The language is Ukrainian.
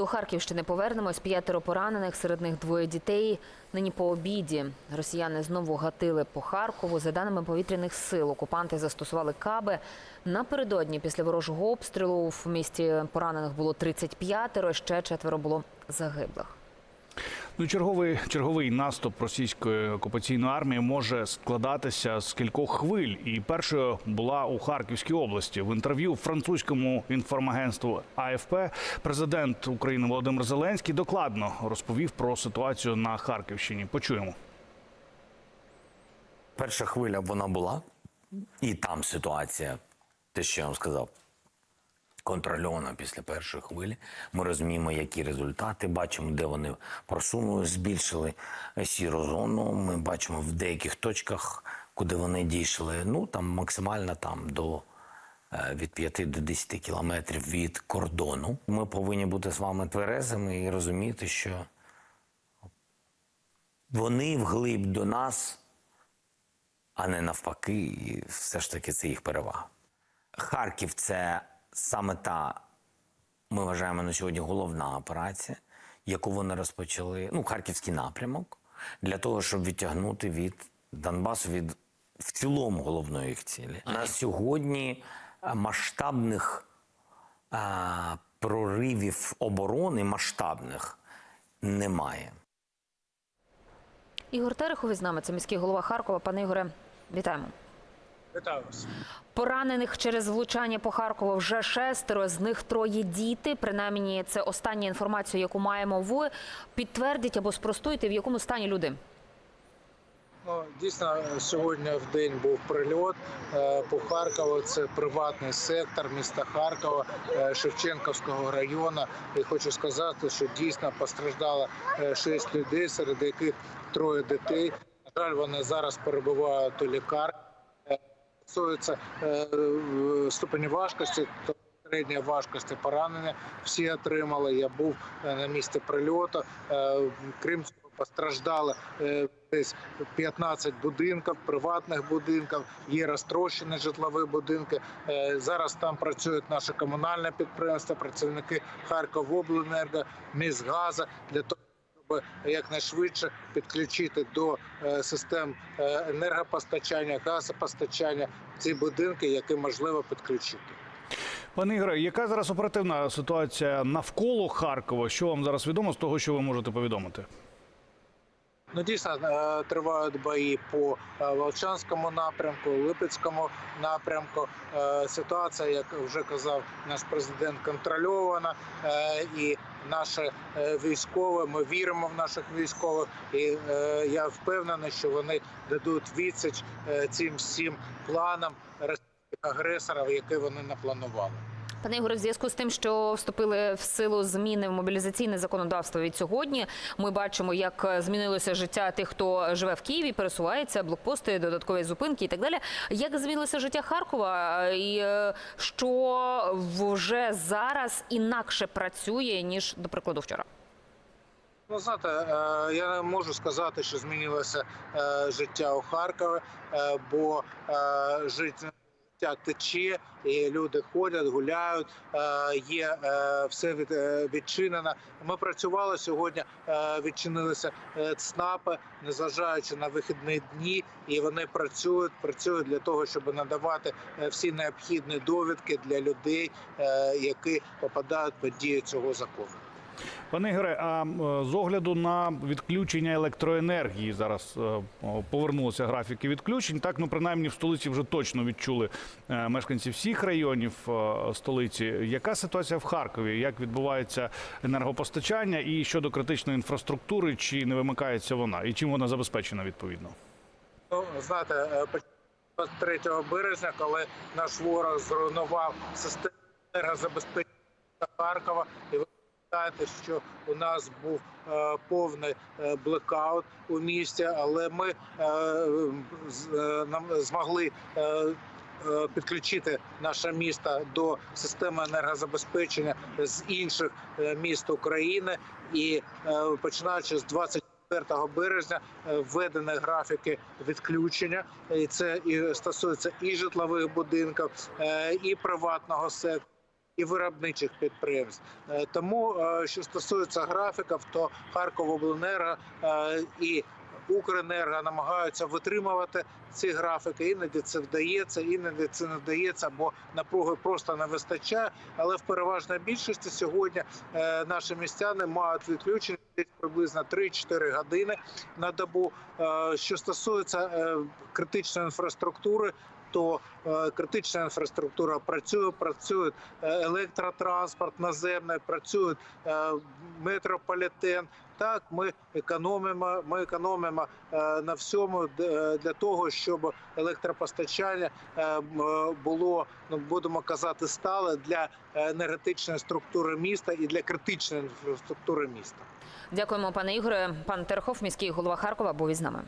До Харківщини повернемось. П'ятеро поранених, серед них двоє дітей. Нині по обіді росіяни знову гатили по Харкову. За даними повітряних сил, окупанти застосували каби. Напередодні після ворожого обстрілу в місті поранених було 35, ще четверо було загиблих. Ну, черговий черговий наступ російської окупаційної армії може складатися з кількох хвиль. І першою була у Харківській області. В інтерв'ю французькому інформагентству АФП президент України Володимир Зеленський докладно розповів про ситуацію на Харківщині. Почуємо. Перша хвиля вона була, і там ситуація, те, що я вам сказав, контрольована після першої хвилі. Ми розуміємо, які результати, бачимо, де вони просунули, збільшили сіру зону. Ми бачимо в деяких точках, куди вони дійшли. Ну там максимально там до е, від 5 до 10 кілометрів від кордону. Ми повинні бути з вами тверезими і розуміти, що вони вглиб до нас а не навпаки, і все ж таки це їх перевага. Харків це саме та, ми вважаємо на сьогодні головна операція, яку вони розпочали, ну, харківський напрямок, для того, щоб відтягнути від Донбасу від в цілому головної їх цілі. На сьогодні е, масштабних а, проривів оборони масштабних немає. Ігор Терехов із нами, це міський голова Харкова. Пане Ігоре, вітаємо. Вітаю вас. Поранених через влучання по Харкову вже шестеро, з них троє діти. Принаймні, це остання інформація, яку маємо. Ви підтвердіть або спростуйте, в якому стані люди. Ну, дійсно, сьогодні в день був прильот е, по Харкову. Це приватний сектор міста Харкова, е, Шевченківського району. І хочу сказати, що дійсно постраждало е, шість людей, серед яких троє дітей. На жаль, вони зараз перебувають у лікарні. Стосується е, ступені важкості, то середньої важкості поранення всі отримали. Я був е, на місці прильоту. Е, Крім цього, постраждали десь 15 будинків, приватних будинків, є розтрощені житлові будинки. Зараз там працюють наші комунальні підприємства, працівники Харковобленерго, Міськгаза для того. Якнайшвидше підключити до е, систем е, енергопостачання, газопостачання ці будинки, які можливо підключити. Пане Ігоре, яка зараз оперативна ситуація навколо Харкова? Що вам зараз відомо з того, що ви можете повідомити? Ну, дійсно е, тривають бої по Волчанському напрямку, Липецькому напрямку. Ситуація, як вже казав наш президент, контрольована, і наші військове, військові, ми віримо в наших військових, і е, я впевнений, що вони дадуть відсіч е, цим всім планам агресорів, які вони напланували. Пане Ігоре, в зв'язку з тим, що вступили в силу зміни в мобілізаційне законодавство від сьогодні, ми бачимо, як змінилося життя тих, хто живе в Києві, пересувається, блокпости, додаткові зупинки і так далі. Як змінилося життя Харкова, і е, що вже зараз інакше працює ніж до прикладу вчора? Ну, знаєте, е, я не можу сказати, що змінилося е, життя у Харкові, е, бо е, життя тече, і люди ходять, гуляють. е, Є е, все е, відчинено. Ми працювали сьогодні, відчинилися ЦНАПи, незважаючи на вихідні дні, і вони працюють, працюють для того, щоб надавати всі необхідні довідки для людей, які попадають під дію цього закону. Пане Ігоре, а з огляду на відключення електроенергії зараз е, повернулися графіки відключень. Так, ну принаймні в столиці вже точно відчули е, мешканці всіх районів е, столиці. Яка ситуація в Харкові? Як відбувається енергопостачання і щодо критичної інфраструктури, чи не вимикається вона, і чим вона забезпечена відповідно? Ну, знаєте, е, почали 3 березня, коли наш ворог зруйнував систему енергозабезпечення Харкова, і знаєте, що у нас був е, повний е, у місті, але ми е, з- е, нам змогли. е, е, Підключити наше місто до системи енергозабезпечення з інших е, міст України, і е, починаючи з 20 4 березня введені графіки відключення, і це і стосується і житлових будинків, і приватного сектору. І виробничих підприємств. Е, Тому, е, що стосується графіків, то Харковобленерго е, і Укренерго намагаються витримувати ці графіки. Іноді це вдається, іноді це не вдається, бо напруги просто не вистачає. Але в переважній більшості сьогодні наші містяни мають відключення приблизно 3-4 години на добу. Що стосується критичної інфраструктури, то е, критична інфраструктура працює, працює е, електротранспорт наземний, працює е, метрополітен. Так, ми економимо. Ми економимо на всьому для того, щоб електропостачання було, ну будемо казати, стале для енергетичної структури міста і для критичної інфраструктури міста. Дякуємо, пане Ігоре. Пан Терехов, міський голова Харкова, був із нами.